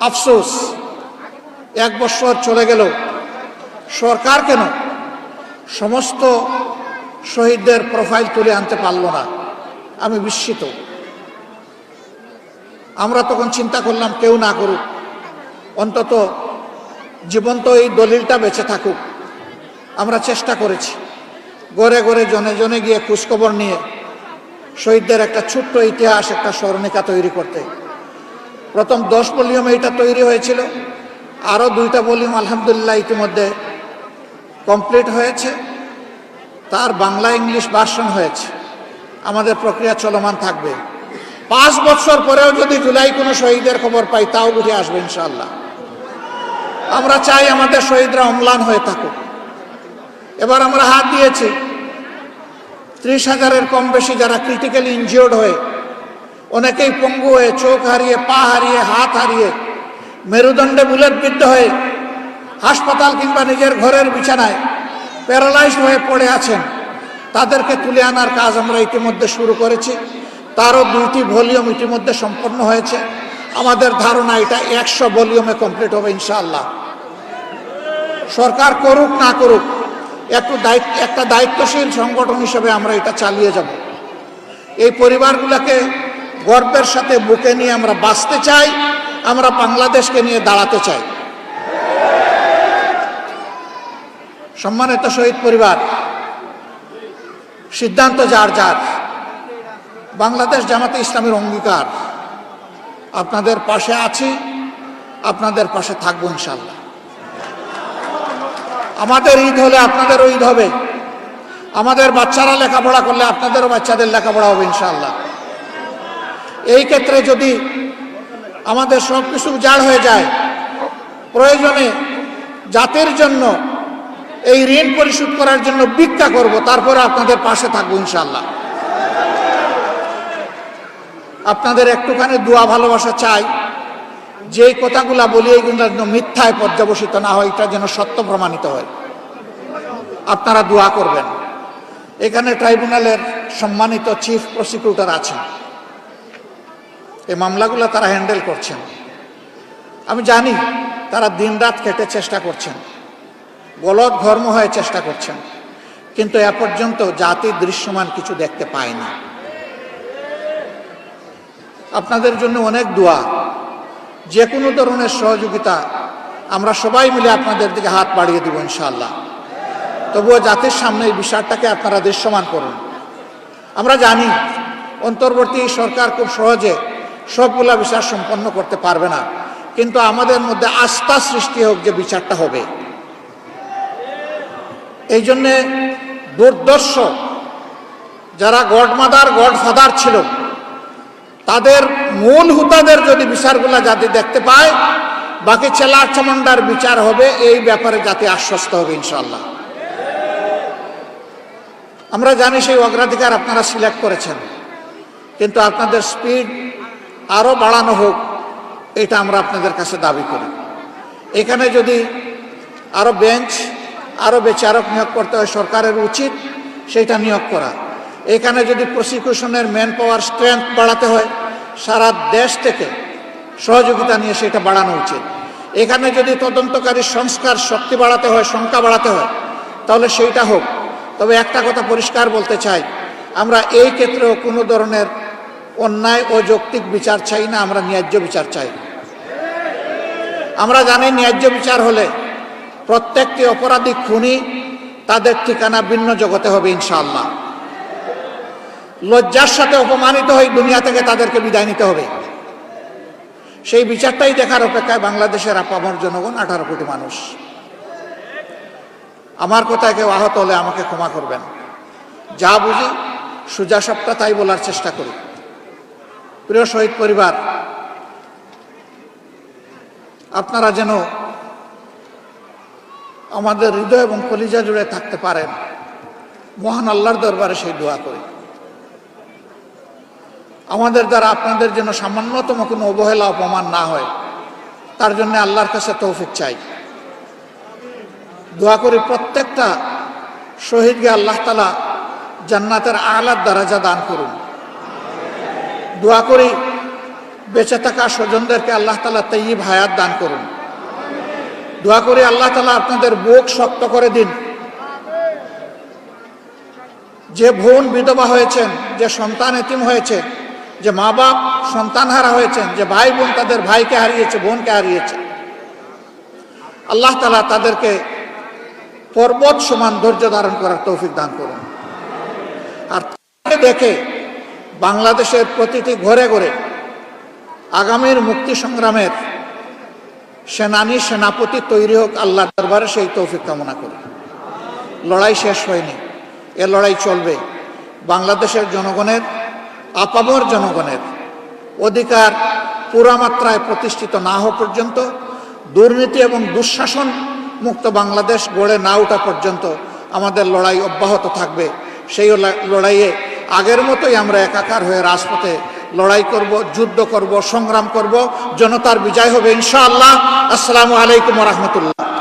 আফসোস, এক বছর চলে গেল। সরকার কেন সমস্ত শহীদদের প্রোফাইল তুলে আনতে পারল না? আমি বিস্মিত। আমরা তখন চিন্তা করলাম, কেউ না করুক। অন্তত জীবন্ত এই দলিলটা বেঁচে থাকুক। আমরা চেষ্টা করেছি। গড়ে গড়ে জনে জনে গিয়ে খোঁজখবর নিয়ে শহীদদের একটা ছোট্ট ইতিহাস, একটা স্মরণিকা তৈরি করতে। প্রথম দশ ভলিউমে এটা তৈরি হয়েছিল। আরও দুইটা ভলিউম আলহামদুলিল্লাহ ইতিমধ্যে কমপ্লিট হয়েছে। তার বাংলা ইংলিশ ভার্সন হয়েছে। আমাদের প্রক্রিয়া চলমান থাকবে। পাঁচ বছর পরেও যদি জুলাই কোনো শহীদের খবর পাই, তাও উঠে আসবে ইনশাল্লাহ আমরা চাই আমাদের শহীদরা অম্লান হয়ে থাকুক। এবার আমরা হাত দিয়েছি। ত্রিশ হাজারের কম বেশি যারা ক্রিটিক্যালি ইনজিওর্ড হয়ে অনেকেই পঙ্গু হয়ে চোখ হারিয়ে, পা হারিয়ে, হাত হারিয়ে মেরুদণ্ডে বুলেট বিদ্ধ হয়ে হাসপাতাল কিংবা নিজের ঘরের বিছানায় প্যারালাইজড হয়ে পড়ে আছেন। তাদেরকে তুলে আনার কাজ আমরা ইতিমধ্যে শুরু করেছি। তারও দুইটি ভলিউম ইতিমধ্যে সম্পন্ন হয়েছে। আমাদের ধারণা এটা একশো ভলিউমে কমপ্লিট হবে ইনশাআল্লাহ। সরকার করুক না করুক, একটু দায়িত্ব, একটা দায়িত্বশীল সংগঠন হিসেবে আমরা এটা চালিয়ে যাব। এই পরিবারগুলোকে গর্বের সাথে বুকে নিয়ে আমরা বাঁচতে চাই, আমরা বাংলাদেশকে নিয়ে দাঁড়াতে চাই। সম্মানিত শহীদ পরিবার, সিদ্ধান্ত যার যার, বাংলাদেশ জামাতে ইসলামের অঙ্গীকার, আপনাদের পাশে আছি, আপনাদের পাশে থাকব ইনশাল্লাহ আমাদের ঈদ হলে আপনাদেরও ঈদ হবে, আমাদের বাচ্চারা লেখাপড়া করলে আপনাদেরও বাচ্চাদের লেখাপড়া হবে ইনশাল্লাহ এই ক্ষেত্রে যদি আমাদের সব কিছু উজাড় হয়ে যায়, প্রয়োজনে জাতির জন্য এই ঋণ পরিশোধ করার জন্য ভিক্ষা করব, তারপরে আপনাদের পাশে থাকব ইনশাল্লাহ আপনাদের একটুখানি দোয়া ভালোবাসা চাই যে কথাগুলা বলি এইগুলো যেন মিথ্যায় পর্যবসিত না হয়, এটা যেন সত্য প্রমাণিত হয়। আপনারা দোয়া করবেন। এখানে ট্রাইব্যুনালের সম্মানিত চিফ প্রসিকিউটর আছেন। এই মামলাগুলো তারা হ্যান্ডেল করছেন। আমি জানি তারা দিনরাত কেটে চেষ্টা করছেন। গলত ঘর্ম হয়ে চেষ্টা করছেন। কিন্তু এ পর্যন্ত জাতির দৃশ্যমান কিছু দেখতে পায় না আপনাদের জন্য অনেক দোয়া। যে কোনো ধরনের সহযোগিতা আমরা সবাই মিলে আপনাদের দিকে হাত বাড়িয়ে দেব ইনশাল্লাহ তবুও জাতির সামনে এই বিষয়টাকে আপনারা দৃশ্যমান করুন। আমরা জানি অন্তর্বর্তী সরকার খুব সহজে সবগুলা বিচার সম্পন্ন করতে পারবে না। কিন্তু আমাদের মধ্যে আস্থা সৃষ্টি হোক যে বিচারটা হবে। এই জন্যে দুর্দর্শ যারা গডমাদার, গডফাদার ছিল, তাদের মূল হুতাদের যদি বিচারগুলা যাতে দেখতে পায়, বাকি চেলার চামন্ডার বিচার হবে, এই ব্যাপারে যাতে আশ্বস্ত হবে ইনশাল্লাহ আমরা জানি সেই অগ্রাধিকার আপনারা সিলেক্ট করেছেন, কিন্তু আপনাদের স্পিড আরও বাড়ানো হোক, এটা আমরা আপনাদের কাছে দাবি করি। এখানে যদি আরও বেঞ্চ আরও বিচারক নিয়োগ করতে হয় সরকারের উচিত, সেটা নিয়োগ করা। এখানে যদি প্রসিকিউশনের ম্যান পাওয়ার স্ট্রেংথ বাড়াতে হয়, সারা দেশ থেকে সহযোগিতা নিয়ে সেটা বাড়ানো উচিত। এখানে যদি তদন্তকারী সংস্কার শক্তি বাড়াতে হয়, সংখ্যা বাড়াতে হয়, তাহলে সেইটা হোক। তবে একটা কথা পরিষ্কার বলতে চাই, আমরা এই ক্ষেত্রেও কোনো ধরনের অন্যায় ও যৌক্তিক বিচার চাই না, আমরা ন্যায্য বিচার চাই। আমরা জানি ন্যায্য বিচার হলে প্রত্যেকটি অপরাধী খুনি তাদের ঠিকানা ভিন্ন জগতে হবে, ইনশাআল্লাহ। লজ্জার সাথে অপমানিত হয়ে দুনিয়া থেকে তাদেরকে বিদায় নিতে হবে। সেই বিচারটাই দেখার অপেক্ষায় বাংলাদেশের আপামর জনগণ, আঠারো কোটি মানুষ। আমার কথায় কেউ আহত হলে আমাকে ক্ষমা করবেন। যা বুঝি, সুজা সবটা তাই বলার চেষ্টা করি। প্রিয় শহীদ পরিবার, আপনারা যেন আমাদের হৃদয় এবং কলিজা জুড়ে থাকতে পারেন, মহান আল্লাহর দরবারে সেই দোয়া করি। আমাদের দ্বারা আপনাদের যেন সামান্যতম কোনো অবহেলা, অপমান না হয়, তার জন্য আল্লাহর কাছে তৌফিক চাই। দোয়া করি প্রত্যেকটা শহীদকে আল্লাহ তালা জান্নাতের আলাদ যা দান করুন। দোয়া করি, বেঁচে থাকা স্বজনদেরকে আল্লাহ তালা তৈব হায়াত দান করুন। দোয়া করি আল্লাহ তালা আপনাদের বুক শক্ত করে দিন। যে বোন বিধবা হয়েছেন, যে সন্তান এতিম হয়েছে, যে মা বাপ সন্তান হারা হয়েছেন, যে ভাই বোন তাদের ভাইকে হারিয়েছে, বোনকে হারিয়েছে, আল্লাহ তালা তাদেরকে পর্বত সমান ধৈর্য ধারণ করার তৌফিক দান করুন। আর দেখে বাংলাদেশের প্রতিটি ঘরে ঘরে আগামীর মুক্তি সংগ্রামের সেনানি সেনাপতি তৈরি হোক আল্লাহ দরবারে সেই তৌফিক কামনা করি। লড়াই শেষ হয়নি, এ লড়াই চলবে। বাংলাদেশের জনগণের, আপামর জনগণের অধিকার পুরামাত্রায় প্রতিষ্ঠিত না হওয়া পর্যন্ত, দুর্নীতি এবং দুঃশাসন মুক্ত বাংলাদেশ গড়ে না ওঠা পর্যন্ত আমাদের লড়াই অব্যাহত থাকবে। সেই লড়াইয়ে আগের মতোই আমরা একাকার হয়ে রাজপথে লড়াই করব, যুদ্ধ করব, সংগ্রাম করব। জনতার বিজয় হবে, ইনশাআল্লাহ। আসসালামু আলাইকুম রহমতুল্লাহ।